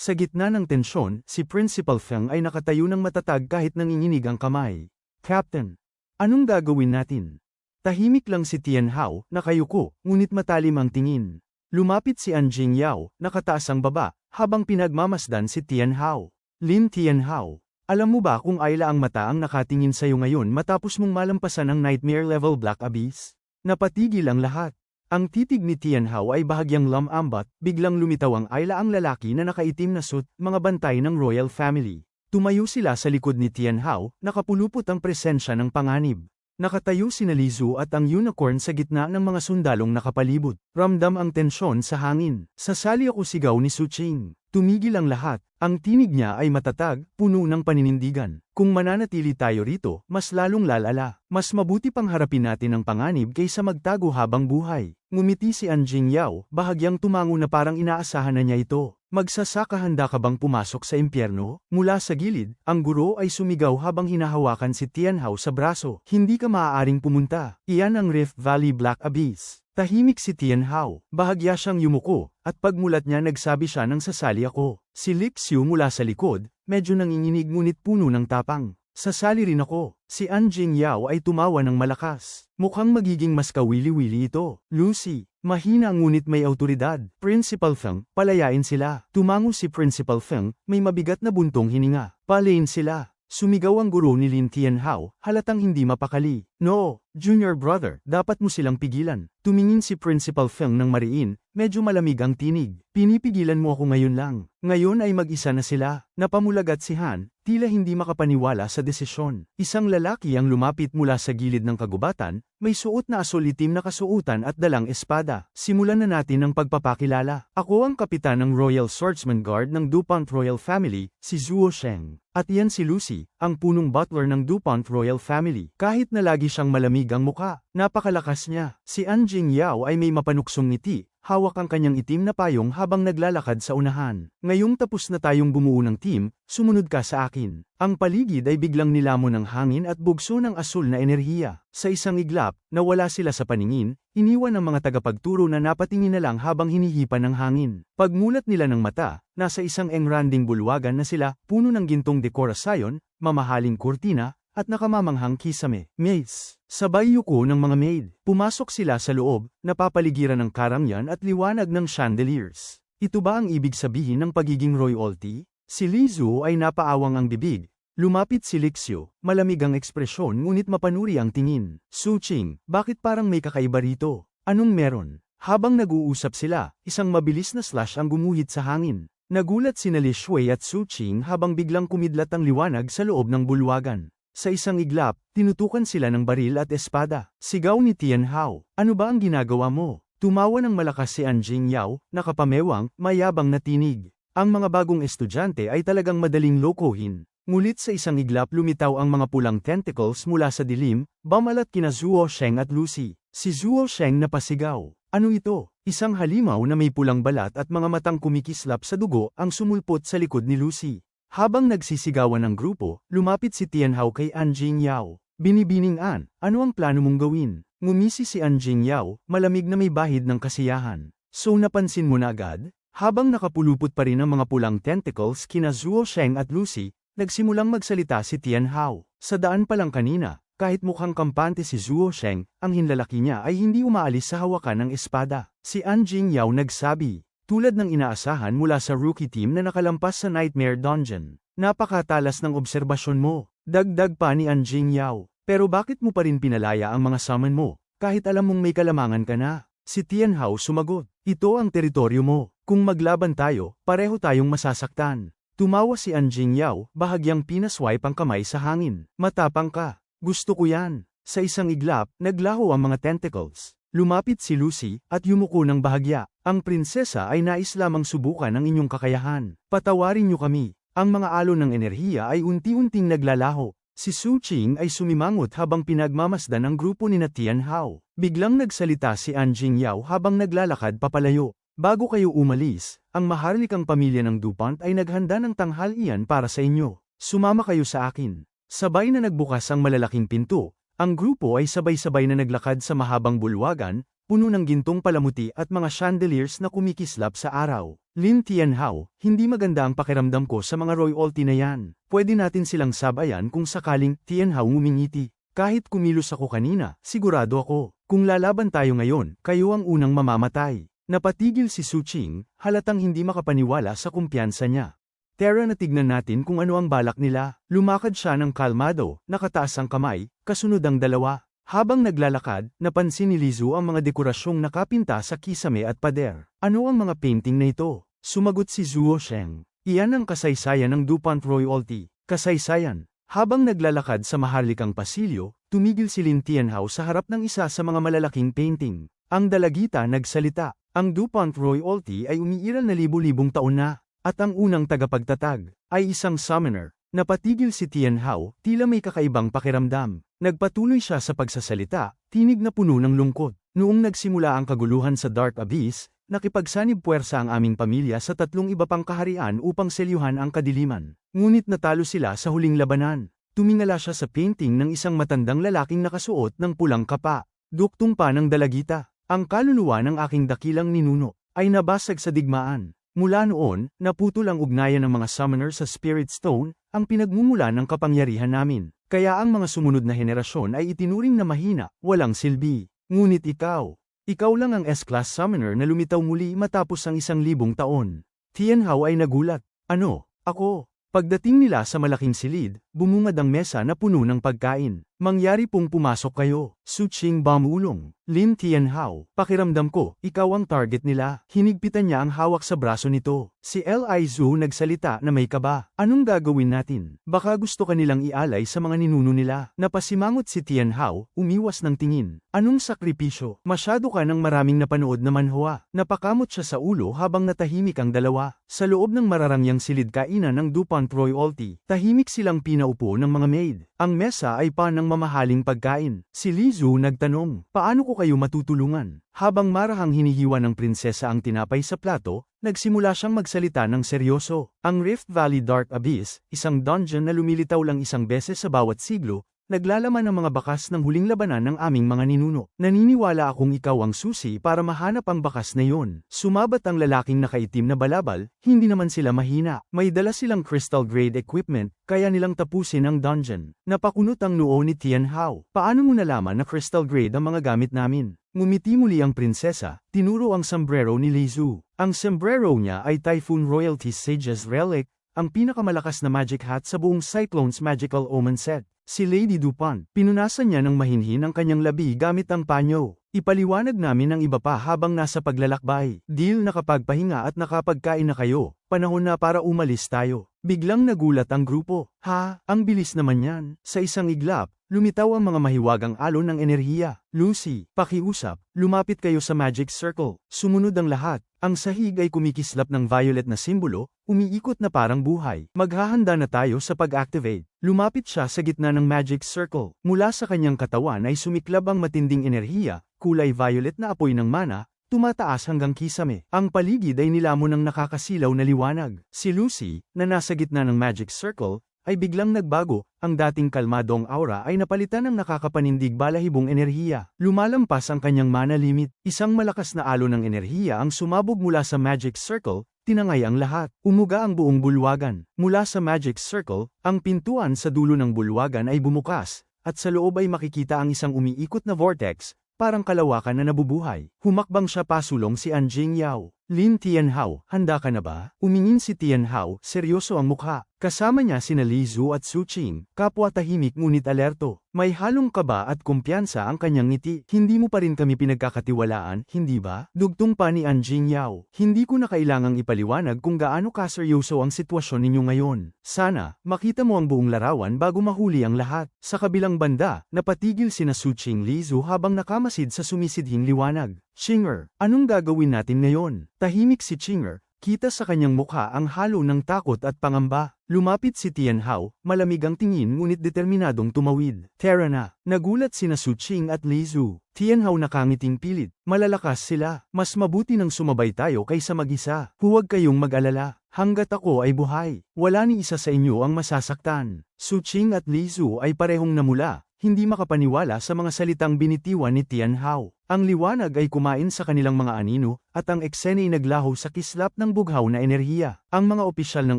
Sa gitna ng tensyon, si Principal Feng ay nakatayo ng matatag kahit nanginginig ang kamay. Captain, anong gagawin natin? Tahimik lang si Tian Hao, nakayuko, ngunit matalim ang tingin. Lumapit si Anjing Yao, nakataas ang baba, habang pinagmamasdan si Tian Hao. Lin Tian Hao, alam mo ba kung ayla ang mata ang nakatingin sa'yo ngayon matapos mong malampasan ang Nightmare Level Black Abyss? Napatigil ang lahat. Ang titig ni Tian Hao ay bahagyang lamambat, biglang lumitaw ang Ayla ang lalaki na nakaitim na suit, mga bantay ng royal family. Tumayo sila sa likod ni Tian Hao, nakapulupot ang presensya ng panganib. Nakatayo si Lizu at ang unicorn sa gitna ng mga sundalong nakapalibot. Ramdam ang tensyon sa hangin. Sasali ako sigaw ni Su Ching. Tumigil ang lahat. Ang tinig niya ay matatag, puno ng paninindigan. Kung mananatili tayo rito, mas lalong lalala. Mas mabuti pang harapin natin ang panganib kaysa magtago habang buhay. Ngumiti si Anjing Yao, bahagyang tumango na parang inaasahan na niya ito. Magsasaka handa ka bang pumasok sa impyerno? Mula sa gilid, ang guro ay sumigaw habang hinahawakan si Tian Hao sa braso. Hindi ka maaaring pumunta. Iyan ang Rift Valley Black Abyss. Tahimik si Tian Hao, bahagya siyang yumuko, at pagmulat niya nagsabi siya ng sasali ako. Si Lip Xiu mula sa likod, medyo nanginginig ngunit puno ng tapang. Sasali rin ako. Si Anjing Yao ay tumawa ng malakas. Mukhang magiging mas kawili-wili ito. Lucy, mahina ngunit may autoridad. Principal Feng, palayain sila. Tumango si Principal Feng, may mabigat na buntong hininga. Palayin sila. Sumigaw ang guro ni Lin Tianhao, halatang hindi mapakali. No, junior brother, dapat mo silang pigilan. Tumingin si Principal Feng ng mariin, medyo malamig ang tinig. Pinipigilan mo ako ngayon lang. Ngayon ay mag-isa na sila. Napamulagat si Han, tila hindi makapaniwala sa desisyon. Isang lalaki ang lumapit mula sa gilid ng kagubatan, may suot na asol itim na kasuutan at dalang espada. Simulan na natin ang pagpapakilala. Ako ang kapitan ng Royal Swordsman Guard ng DuPont Royal Family, si Zuo Sheng. At yan si Lucy, ang punong butler ng DuPont Royal Family. Kahit na lagi siyang malamig ang muka, napakalakas niya. Si Anjing Yao ay may mapanuksong ngiti, hawak ang kanyang itim na payong habang naglalakad sa unahan. Ngayong tapos na tayong bumuo ng team, sumunod ka sa akin. Ang paligid ay biglang nilamon ng hangin at bugso ng asul na enerhiya. Sa isang iglap, nawala sila sa paningin, iniwan ang mga tagapagturo na napatingin na lang habang hinihipan ng hangin. Pagmulat nila ng mata, nasa isang engranding bulwagan na sila, puno ng gintong dekorasyon, mamahaling kurtina, at nakamamanghang kisame. Mace, sabay yuko ng mga maid. Pumasok sila sa loob, napapaligiran ng karangyan at liwanag ng chandeliers. Ito ba ang ibig sabihin ng pagiging royalty? Si Lizu ay napaawang ang bibig. Lumapit si Lixio, malamig ang ekspresyon ngunit mapanuri ang tingin. Suching, bakit parang may kakaiba rito? Anong meron? Habang nag-uusap sila, isang mabilis na slash ang gumuhit sa hangin. Nagulat si Li Shui at Suching habang biglang kumidlat ang liwanag sa loob ng bulwagan. Sa isang iglap, tinutukan sila ng baril at espada. Sigaw ni Tian Hao, ano ba ang ginagawa mo? Tumawa ng malakas si Anjing Yao, nakapamewang, mayabang na tinig. Ang mga bagong estudyante ay talagang madaling lokohin. Ngulit sa isang iglap lumitaw ang mga pulang tentacles mula sa dilim, bamalat kina Zuo Sheng at Lucy. Si Zuo Sheng napasigaw. Ano ito? Isang halimaw na may pulang balat at mga matang kumikislap sa dugo ang sumulpot sa likod ni Lucy. Habang nagsisigawan ng grupo, lumapit si Tianhao kay Anjing Yao. Binibining An, ano ang plano mong gawin? Ngumisi si Anjing Yao, malamig na may bahid ng kasiyahan. So napansin mo na agad? Habang nakapulupot pa rin ang mga pulang tentacles kina Zuo Sheng at Lucy, nagsimulang magsalita si Tian Hao. Sa daan pa lang kanina, kahit mukhang kampante si Zuo Sheng, ang hinlalaki niya ay hindi umaalis sa hawakan ng espada. Si Anjing Yao nagsabi, tulad ng inaasahan mula sa rookie team na nakalampas sa Nightmare Dungeon. Napakatalas ng obserbasyon mo. Dagdag pa ni Anjing Yao. Pero bakit mo pa rin pinalaya ang mga summon mo, kahit alam mong may kalamangan ka na? Si Tian Hao sumagot, ito ang teritoryo mo. Kung maglaban tayo, pareho tayong masasaktan. Tumawa si Anjing Yao, bahagyang pinaswipe ang kamay sa hangin. Matapang ka. Gusto ko yan. Sa isang iglap, naglaho ang mga tentacles. Lumapit si Lucy, at yumuko ng bahagya. Ang prinsesa ay nais lamang subukan ang inyong kakayahan. Patawarin niyo kami. Ang mga alon ng enerhiya ay unti-unting naglalaho. Si Su Ching ay sumimangot habang pinagmamasdan ang grupo ni Tian Hao. Biglang nagsalita si Anjing Yao habang naglalakad papalayo. Bago kayo umalis, ang maharlikang pamilya ng DuPont ay naghanda ng tanghalian para sa inyo. Sumama kayo sa akin. Sabay na nagbukas ang malalaking pinto, ang grupo ay sabay-sabay na naglakad sa mahabang bulwagan, puno ng gintong palamuti at mga chandeliers na kumikislap sa araw. Lin Tianhao, hindi maganda ang pakiramdam ko sa mga royalty na yan. Pwede natin silang sabayan kung sakaling Tianhao ngumingiti. Kahit kumilos ako kanina, sigurado ako, kung lalaban tayo ngayon, kayo ang unang mamamatay. Napatigil si Su Qing, halatang hindi makapaniwala sa kumpiyansa niya. Tara na tignan natin kung ano ang balak nila. Lumakad siya ng kalmado, nakataas ang kamay, kasunod ang dalawa. Habang naglalakad, napansin ni Lizu ang mga dekorasyong nakapinta sa kisame at pader. Ano ang mga painting na ito? Sumagot si Zuo Sheng. Iyan ang kasaysayan ng DuPont Royalty. Kasaysayan. Habang naglalakad sa maharlikang pasilyo, tumigil si Lin Tianhao sa harap ng isa sa mga malalaking painting. Ang dalagita nagsalita. Ang DuPont Royalty ay umiiral na libu-libong taon na. At ang unang tagapagtatag ay isang summoner. Napatigil si Tian Hao, tila may kakaibang pakiramdam. Nagpatuloy siya sa pagsasalita, tinig na puno ng lungkot. Noong nagsimula ang kaguluhan sa Dark Abyss, nakipagsanib puwersa ang aming pamilya sa tatlong iba pang kaharian upang selyuhan ang kadiliman. Ngunit natalo sila sa huling labanan. Tumingala siya sa painting ng isang matandang lalaking nakasuot ng pulang kapa. Duktong pa ng dalagita. Ang kaluluwa ng aking dakilang ninuno ay nabasag sa digmaan. Mula noon, naputol ang ugnayan ng mga summoner sa Spirit Stone, ang pinagmumula ng kapangyarihan namin. Kaya ang mga sumunod na henerasyon ay itinuring na mahina, walang silbi. Ngunit ikaw, ikaw lang ang S-Class Summoner na lumitaw muli matapos ang isang libong taon. Tianhao ay nagulat. Ano? Ako? Pagdating nila sa malaking silid, bumungad ang mesa na puno ng pagkain. Mangyari pong pumasok kayo. Su Qing Bamulong. Lin Tianhao. Pakiramdam ko, ikaw ang target nila. Hinigpitan niya ang hawak sa braso nito. Si Li Zhu nagsalita na may kaba. Anong gagawin natin? Baka gusto kanilang ialay sa mga ninuno nila. Napasimangot si Tianhao, umiwas ng tingin. Anong sakripisyo? Masyado ka ng maraming napanood na manhwa. Napakamot siya sa ulo habang natahimik ang dalawa. Sa loob ng mararangyang silid kainan ng DuPont Royalty, tahimik silang pinaupo ng mga maid. Ang mesa ay pa ng mamahaling pagkain. Si Lizu nagtanong, paano ko kayo matutulungan? Habang marahang hinihiwa ng prinsesa ang tinapay sa plato, nagsimula siyang magsalita ng seryoso. Ang Rift Valley Dark Abyss, isang dungeon na lumilitaw lang isang beses sa bawat siglo, Naglalaman ng mga bakas ng huling labanan ng aming mga ninuno. Naniniwala akong ikaw ang susi para mahanap ang bakas na yon. Sumabat ang lalaking nakaitim na balabal, hindi naman sila mahina. May dala silang crystal grade equipment, kaya nilang tapusin ang dungeon. Napakunot ang noo ni Tian Hao. Paano mo nalaman na crystal grade ang mga gamit namin? Ngumiti muli ang prinsesa, tinuro ang sombrero ni Lizu. Ang sombrero niya ay Typhoon Royalty Sage's Relic, ang pinakamalakas na magic hat sa buong Cyclone's Magical Omen set. Si Lady Dupont, pinunasan niya ng mahinhin ang kanyang labi gamit ang panyo. Ipaliwanag namin ang iba pa habang nasa paglalakbay. Deal nakapagpahinga at nakapagkain na kayo. Panahon na para umalis tayo. Biglang nagulat ang grupo. Ha, ang bilis naman yan. Sa isang iglap, lumitaw ang mga mahiwagang alon ng enerhiya. Lucy, pakiusap, lumapit kayo sa magic circle. Sumunod ang lahat. Ang sahig ay kumikislap ng violet na simbolo, umiikot na parang buhay. Maghahanda na tayo sa pag-activate. Lumapit siya sa gitna ng magic circle. Mula sa kanyang katawan ay sumiklab ang matinding enerhiya, kulay violet na apoy ng mana, tumataas hanggang kisame. Ang paligid ay nilamon ng nakakasilaw na liwanag. Si Lucy, na nasa gitna ng magic circle, ay biglang nagbago, ang dating kalmadong aura ay napalitan ng nakakapanindig balahibong enerhiya. Lumalampas ang kanyang mana limit, isang malakas na alon ng enerhiya ang sumabog mula sa magic circle, tinangay ang lahat. Umuga ang buong bulwagan. Mula sa magic circle, ang pintuan sa dulo ng bulwagan ay bumukas, at sa loob ay makikita ang isang umiikot na vortex, parang kalawakan na nabubuhay. Humakbang siya pasulong si Anjing Yao. Lin Tianhao, handa ka na ba? Umingin si Tianhao, seryoso ang mukha. Kasama niya sina Li Zhu at Su Qing, kapwa tahimik ngunit alerto. May halong kaba at kumpiyansa ang kanyang ngiti. Hindi mo pa rin kami pinagkakatiwalaan, hindi ba? Dugtong pa ni Anjing Yao. Hindi ko na kailangang ipaliwanag kung gaano kaseryoso ang sitwasyon ninyo ngayon. Sana, makita mo ang buong larawan bago mahuli ang lahat. Sa kabilang banda, napatigil sina Su Qing Li Zhu habang nakamasid sa sumisidhing liwanag. Chinger, anong gagawin natin ngayon? Tahimik si Chinger, kita sa kanyang mukha ang halo ng takot at pangamba. Lumapit si Tian Hao, malamig ang tingin ngunit determinadong tumawid. Tara na, nagulat sina Su Qing at Li Zhu. Tian Hao nakangiting pilit, malalakas sila, mas mabuti nang sumabay tayo kaysa mag-isa. Huwag kayong mag-alala, hanggat ako ay buhay, wala ni isa sa inyo ang masasaktan. Su Qing at Li Zhu ay parehong namula, hindi makapaniwala sa mga salitang binitiwan ni Tian Hao. Ang liwanag ay kumain sa kanilang mga anino, at ang eksena ay naglaho sa kislap ng bughaw na enerhiya. Ang mga opisyal ng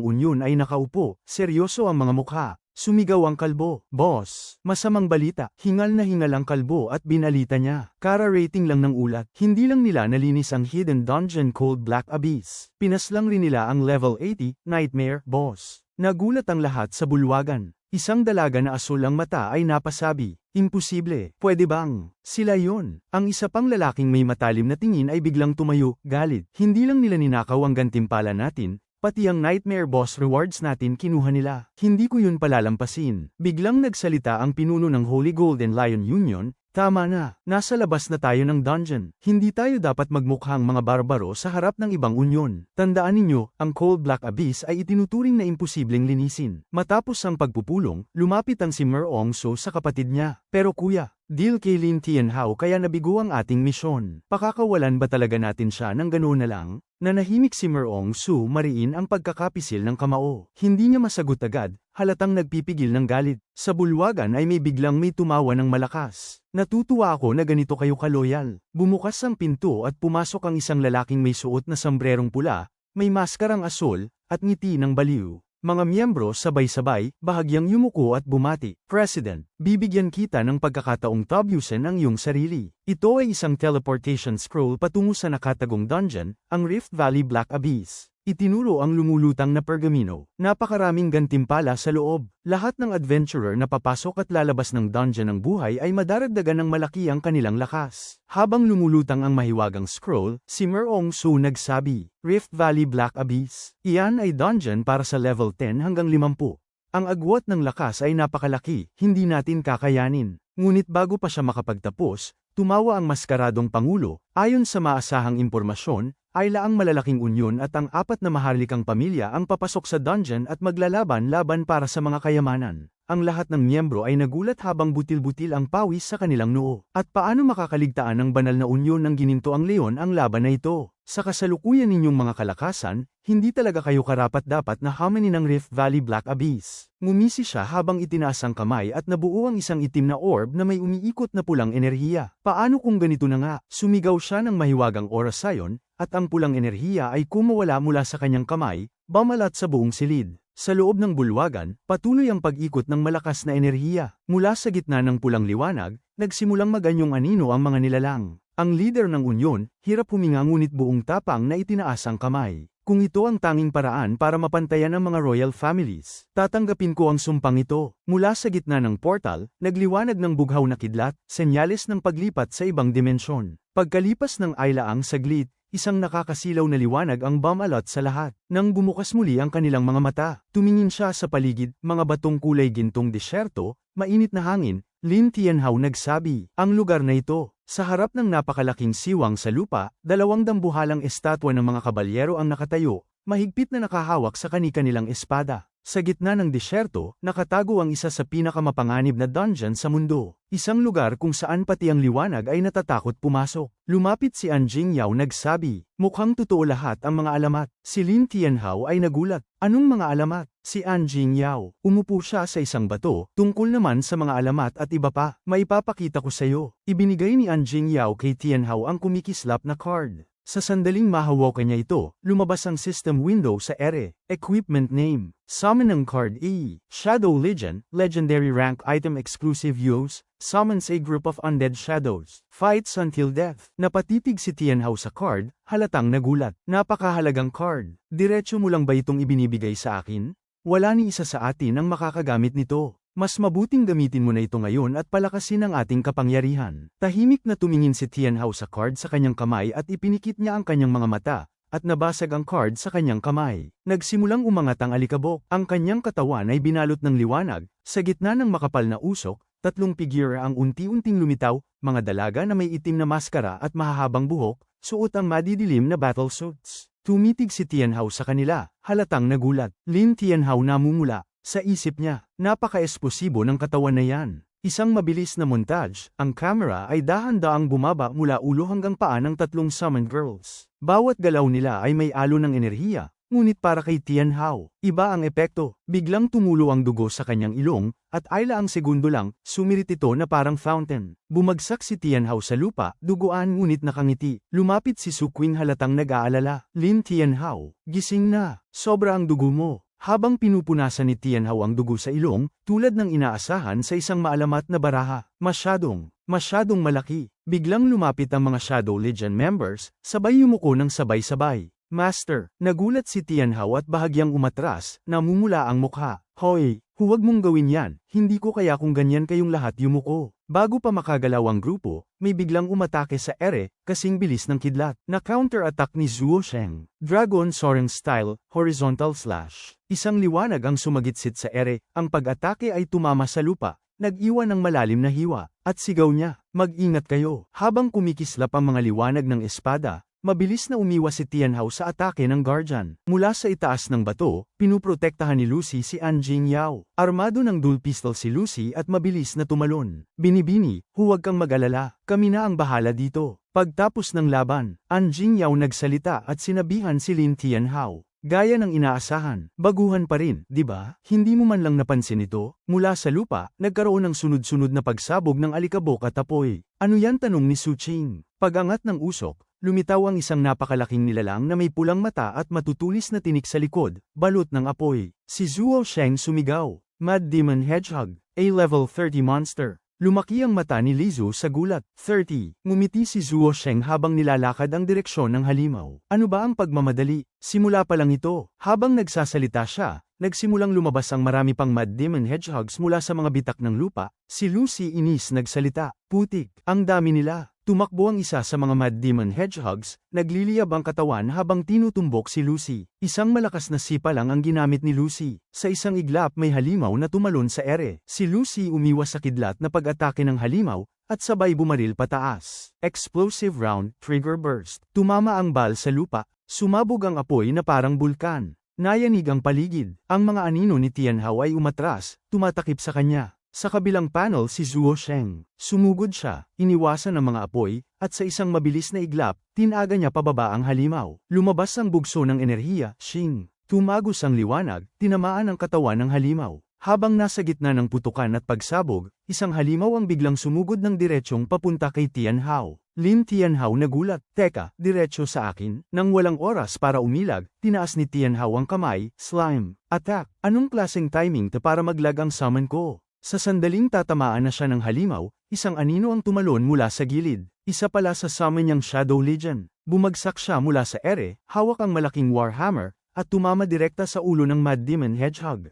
unyon ay nakaupo, seryoso ang mga mukha. Sumigaw ang kalbo, Boss, masamang balita, hingal na hingal ang kalbo at binalita niya. Kara rating lang ng ulat, hindi lang nila nalinis ang Hidden Dungeon Cold Black Abyss. Pinaslang rin nila ang Level 80, Nightmare, Boss. Nagulat ang lahat sa bulwagan. Isang dalaga na asul ang mata ay napasabi, Imposible, pwede bang? Sila yon. Ang isa pang lalaking may matalim na tingin ay biglang tumayo, galit. Hindi lang nila ninakaw ang gantimpala natin, Pati ang Nightmare Boss rewards natin kinuha nila. Hindi ko yun palalampasin. Biglang nagsalita ang pinuno ng Holy Golden Lion Union, Tama na, nasa labas na tayo ng dungeon. Hindi tayo dapat magmukhang mga barbaro sa harap ng ibang unyon. Tandaan ninyo, ang Cold Black Abyss ay itinuturing na imposibleng linisin. Matapos ang pagpupulong, lumapit ang si Mer Ong So sa kapatid niya. Pero kuya, deal kay Lin Tian Hao kaya nabigo ang ating misyon. Pakakawalan ba talaga natin siya ng ganoon na lang? Nanahimik si Mer Ong Su mariin ang pagkakapisil ng kamao. Hindi niya masagot agad, halatang nagpipigil ng galit. Sa bulwagan ay may biglang may tumawa ng malakas. Natutuwa ako na ganito kayo kaloyal. Bumukas ang pinto at pumasok ang isang lalaking may suot na sombrerong pula, may maskarang asul, at ngiti ng baliw. Mga miyembro sabay-sabay, bahagyang yumuko at bumati. President, bibigyan kita ng pagkakataong tabyusin ang iyong sarili. Ito ay isang teleportation scroll patungo sa nakatagong dungeon, ang Rift Valley Black Abyss. Itinuro ang lumulutang na pergamino. Napakaraming gantimpala sa loob. Lahat ng adventurer na papasok at lalabas ng dungeon ng buhay ay madaragdagan ng malaki ang kanilang lakas. Habang lumulutang ang mahiwagang scroll, si Mer Ong Su nagsabi, Rift Valley Black Abyss. Iyan ay dungeon para sa level 10 hanggang 50. Ang agwat ng lakas ay napakalaki, hindi natin kakayanin. Ngunit bago pa siya makapagtapos, tumawa ang maskaradong pangulo, ayon sa maasahang impormasyon, ay laang malalaking unyon at ang apat na maharlikang pamilya ang papasok sa dungeon at maglalaban-laban para sa mga kayamanan. Ang lahat ng miyembro ay nagulat habang butil-butil ang pawis sa kanilang noo. At paano makakaligtaan ng banal na unyon ng gininto ang leon ang laban na ito? Sa kasalukuyan ninyong mga kalakasan, hindi talaga kayo karapat-dapat na hamanin ng Rift Valley Black Abyss. Ngumisi siya habang itinaas ang kamay at nabuo ang isang itim na orb na may umiikot na pulang enerhiya. Paano kung ganito na nga? Sumigaw siya ng mahiwagang oras sayon, at ang pulang enerhiya ay kumawala mula sa kanyang kamay, bamalat sa buong silid. Sa loob ng bulwagan, patuloy ang pag-ikot ng malakas na enerhiya. Mula sa gitna ng pulang liwanag, nagsimulang maganyong anino ang mga nilalang. Ang leader ng unyon, hirap huminga ngunit buong tapang na itinaas ang kamay. Kung ito ang tanging paraan para mapantayan ang mga royal families, tatanggapin ko ang sumpang ito. Mula sa gitna ng portal, nagliwanag ng bughaw na kidlat, senyales ng paglipat sa ibang dimensyon. Pagkalipas ng aylaang saglit, Isang nakakasilaw na liwanag ang bumalot sa lahat. Nang bumukas muli ang kanilang mga mata, tumingin siya sa paligid, mga batong kulay gintong disyerto, mainit na hangin, Lin Tianhao nagsabi, ang lugar na ito, sa harap ng napakalaking siwang sa lupa, dalawang dambuhalang estatwa ng mga kabalyero ang nakatayo, mahigpit na nakahawak sa kani-kanilang espada. Sa gitna ng disyerto, nakatago ang isa sa pinakamapanganib na dungeon sa mundo. Isang lugar kung saan pati ang liwanag ay natatakot pumasok. Lumapit si Anjing Yao nagsabi, mukhang totoo lahat ang mga alamat. Si Lin Tianhao ay nagulat. Anong mga alamat? Si Anjing Yao. Umupo siya sa isang bato, tungkol naman sa mga alamat at iba pa. Maipapakita ko sa iyo. Ibinigay ni Anjing Yao kay Tianhao ang kumikislap na card. Sa sandaling mahawakan niya ito, lumabas ang system window sa ere, equipment name, summon ng card E, Shadow Legion, legendary rank item exclusive use, summons a group of undead shadows, fights until death. Napatitig si Tianhao sa card, halatang nagulat. Napakahalagang card. Diretso mo lang ba itong ibinibigay sa akin? Wala ni isa sa atin ang makakagamit nito. Mas mabuting gamitin mo na ito ngayon at palakasin ang ating kapangyarihan. Tahimik na tumingin si Tianhao sa card sa kanyang kamay at ipinikit niya ang kanyang mga mata, at nabasag ang card sa kanyang kamay. Nagsimulang umangat ang alikabok. Ang kanyang katawan ay binalot ng liwanag, sa gitna ng makapal na usok, tatlong figure ang unti-unting lumitaw, mga dalaga na may itim na maskara at mahahabang buhok, suot ang madidilim na battle suits. Tumitig si Tianhao sa kanila, halatang nagulat. Lin Tianhao namumula, sa isip niya, napaka-esposibo ng katawan na yan. Isang mabilis na montage, ang camera ay dahan-daang bumaba mula ulo hanggang paa ng tatlong summoned girls. Bawat galaw nila ay may alo ng enerhiya, ngunit para kay Tian Hao, iba ang epekto. Biglang tumulo ang dugo sa kanyang ilong, at ayla ang segundo lang, sumirit ito na parang fountain. Bumagsak si Tian Hao sa lupa, duguan ngunit nakangiti. Lumapit si Su Qing halatang nag-aalala. Lin Tian Hao, gising na, sobra ang dugo mo. Habang pinupunasan ni Tian Hao ang dugo sa ilong, tulad ng inaasahan sa isang maalamat na baraha, masyadong, masyadong malaki. Biglang lumapit ang mga Shadow Legion members, sabay yumuko ng sabay-sabay. Master, nagulat si Tian Hao at bahagyang umatras, namumula ang mukha. Hoy, huwag mong gawin yan, hindi ko kaya kung ganyan kayong lahat yumuko. Bago pa makagalaw ang grupo, may biglang umatake sa ere, kasing bilis ng kidlat. Na counter-attack ni Zuo Sheng. Dragon Soaring Style, Horizontal Slash. Isang liwanag ang sumagitsit sa ere, ang pag-atake ay tumama sa lupa, nag-iwan ng malalim na hiwa, at sigaw niya, mag-ingat kayo. Habang kumikislap ang mga liwanag ng espada, Mabilis na umiwas si Tian Hao sa atake ng Guardian. Mula sa itaas ng bato, pinuprotektahan ni Lucy si An Jing Yao. Armado ng dual pistol si Lucy at mabilis na tumalon. Binibini, huwag kang mag-alala, kami na ang bahala dito. Pagtapos ng laban, An Jing Yao nagsalita at sinabihan si Lin Tian Hao. Gaya ng inaasahan, baguhan pa rin, di ba? Hindi mo man lang napansin ito, mula sa lupa, nagkaroon ng sunod-sunod na pagsabog ng alikabok at apoy. Ano yan tanong ni Su Qing? Pagangat ng usok, lumitaw ang isang napakalaking nilalang na may pulang mata at matutulis na tinik sa likod, balot ng apoy. Si Zuo Sheng sumigaw, Mad Demon Hedgehog, A-level 30 monster. Lumaki ang mata ni Lizu sa gulat. 30. Ngumiti si Zuo Sheng habang nilalakad ang direksyon ng halimaw. Ano ba ang pagmamadali? Simula pa lang ito. Habang nagsasalita siya, nagsimulang lumabas ang marami pang Mad Demon Hedgehogs mula sa mga bitak ng lupa. Si Lucy Inis nagsalita. Putik. Ang dami nila. Tumakbo ang isa sa mga Mad Demon Hedgehogs, nagliliyab ang katawan habang tinutumbok si Lucy. Isang malakas na sipa lang ang ginamit ni Lucy. Sa isang iglap may halimaw na tumalon sa ere. Si Lucy umiwas sa kidlat na pag-atake ng halimaw, at sabay bumaril pataas. Explosive round, trigger burst. Tumama ang bal sa lupa, sumabog ang apoy na parang bulkan. Nayanig ang paligid. Ang mga anino ni Tian Hao ay umatras, tumatakip sa kanya. Sa kabilang panel si Zuo Sheng. Sumugod siya, iniwasan ang mga apoy, at sa isang mabilis na iglap, tinaga niya pababa ang halimaw. Lumabas ang bugso ng enerhiya, Shing. Tumagos ang liwanag, tinamaan ang katawan ng halimaw. Habang nasa gitna ng putukan at pagsabog, isang halimaw ang biglang sumugod ng diretsyong papunta kay Tian Hao. Lin Tian Hao nagulat, teka, diretso sa akin, nang walang oras para umilag, tinaas ni Tian Hao ang kamay, slime, attack, anong klaseng timing to para maglag ang summon ko? Sa sandaling tatamaan na siya ng halimaw, isang anino ang tumalon mula sa gilid. Isa pala sa summon niyang Shadow Legion. Bumagsak siya mula sa ere, hawak ang malaking Warhammer, at tumama direkta sa ulo ng Mad Demon Hedgehog.